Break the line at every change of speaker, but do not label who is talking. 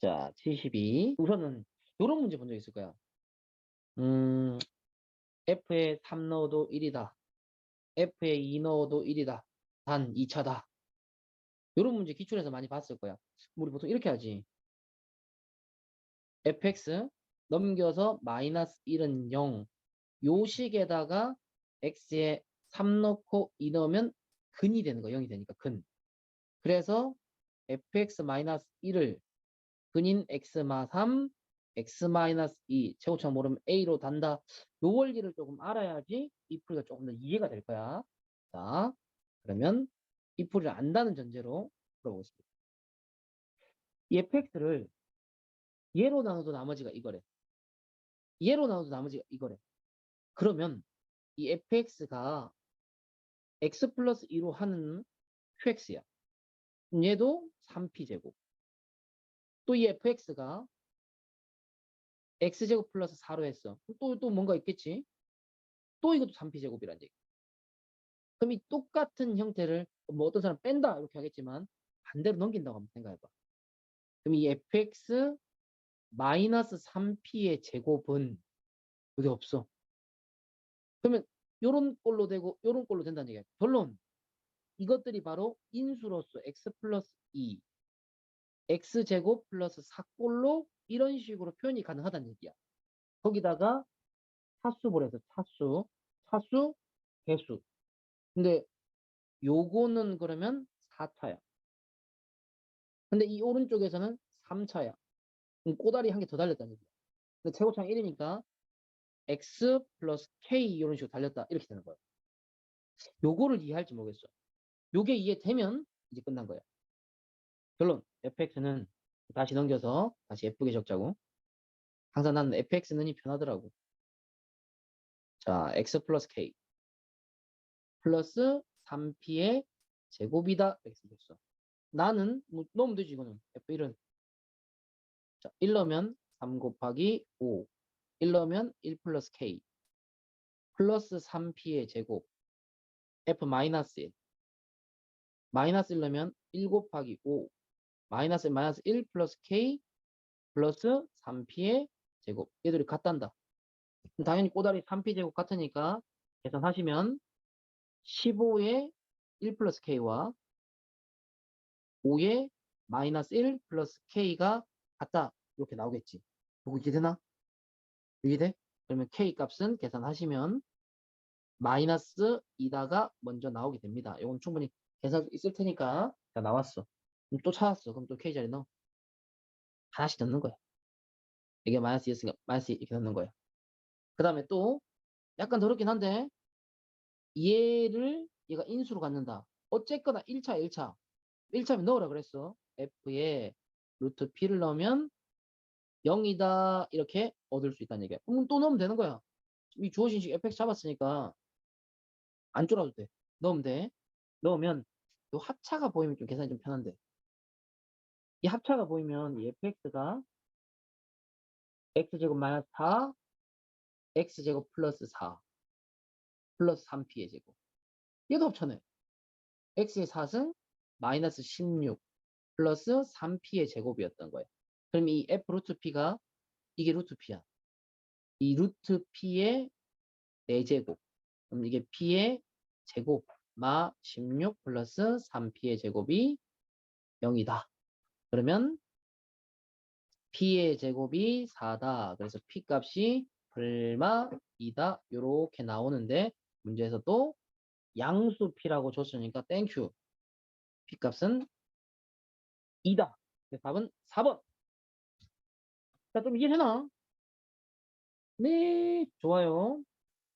자, 72. 우선은 요런 문제 본 적 있을 거야. 음, F에 3 넣어도 1이다. F에 2 넣어도 1이다. 단 2차다. 요런 문제 기출에서 많이 봤을 거야. 우리 보통 이렇게 하지. fx 넘겨서 마이너스 1은 0. 요 식에다가 x에 3 넣고 2 넣으면 근이 되는 거야. 0이 되니까 근. 그래서 fx 마이너스 1을 근인 x마 3, x 마이너스 2 최고차 모르면 a로 단다. 요 원리를 조금 알아야지 이 풀이가 조금 더 이해가 될 거야. 자, 그러면 이 풀이를 안다는 전제로 풀어보겠습니다. 이 fx를 얘로 나눠도 나머지가 이거래. 얘로 나눠도 나머지가 이거래. 그러면 이 fx가 x 플러스 2로 하는 qx야. 얘도 3p제곱. 또 이 fx가 x제곱 플러스 4로 했어. 또, 또 뭔가 있겠지? 또 이것도 3p제곱이란 얘기. 그럼 이 똑같은 형태를 뭐 어떤 사람 뺀다 이렇게 하겠지만 반대로 넘긴다고 한번 생각해봐. 그럼 이 fx 마이너스 3p의 제곱은 여기 없어. 그러면 요런 꼴로 되고 요런 꼴로 된다는 얘기야. 결론. 이것들이 바로 인수로서 x 플러스 2, x제곱 플러스 4꼴로 이런 식으로 표현이 가능하다는 얘기야. 거기다가 차수 보래서 차수, 차수, 개수. 근데 요거는 그러면 4차야. 근데 이 오른쪽에서는 3차야. 꼬다리 한 개 더 달렸다는 얘기야. 근데 최고창 1이니까 x 플러스 k 이런 식으로 달렸다. 이렇게 되는 거야. 요거를 이해할지 모르겠어. 요게 이해되면 이제 끝난 거야. 결론 fx는 다시 넘겨서 다시 예쁘게 적자고. 항상 나는 fx는 이 편하더라고. 자, x 플러스 k 플러스 3p의 제곱이다. 이렇게 생겼어. 나는 뭐 넣으면 되지 이거는 f1은 자, 1 넣으면 3 곱하기 5 1 넣으면 1 플러스 k 플러스 3p의 제곱 f 마이너스 1 마이너스 1 넣으면 1 곱하기 5 마이너스 1 마이너스 1 플러스 k 플러스 3p의 제곱. 얘들이 같단다. 당연히 꼬다리 3p 제곱 같으니까 계산하시면 15의 1 플러스 k와 5의 마이너스 1 플러스 k가 같다. 이렇게 나오겠지. 이거 이해되나? 이해돼? 그러면 k 값은 계산하시면 마이너스 2다가 먼저 나오게 됩니다. 이건 충분히 계산 있을 테니까. 자 나왔어 그럼 또 찾았어 그럼 또 k 자리 넣어 하나씩 넣는 거야 이게 마이너스 2였으니까 마이너스 2 이렇게 넣는 거야 그 다음에 또 약간 더럽긴 한데 얘를 얘가 인수로 갖는다 어쨌거나 1차 1차 1차면 넣으라 그랬어 f에 루트 p를 넣으면 0이다 이렇게 얻을 수 있다는 얘기야. 그럼 또 넣으면 되는 거야. 이 주어진 식 fx 잡았으니까 안 쫄아도 돼. 넣으면 돼. 넣으면 요 합차가 보이면 좀 계산이 좀 편한데. 이 합차가 보이면 이 fx가 x제곱 마이너스 4 x제곱 플러스 4 플러스 3p의 제곱 얘도 합차네. x의 4승 마이너스 16 플러스 3p의 제곱이었던 거예요. 그럼 이 f 루트 p가 이게 루트 p야. 이 루트 p의 4제곱. 그럼 이게 p의 제곱 마 16 플러스 3p의 제곱이 0이다. 그러면 p의 제곱이 4다. 그래서 p 값이 불마 2다. 이렇게 나오는데 문제에서 또 양수 p라고 줬으니까 땡큐. p 값은 2다. 답은 4번. 자, 좀 이해되나? 네, 좋아요.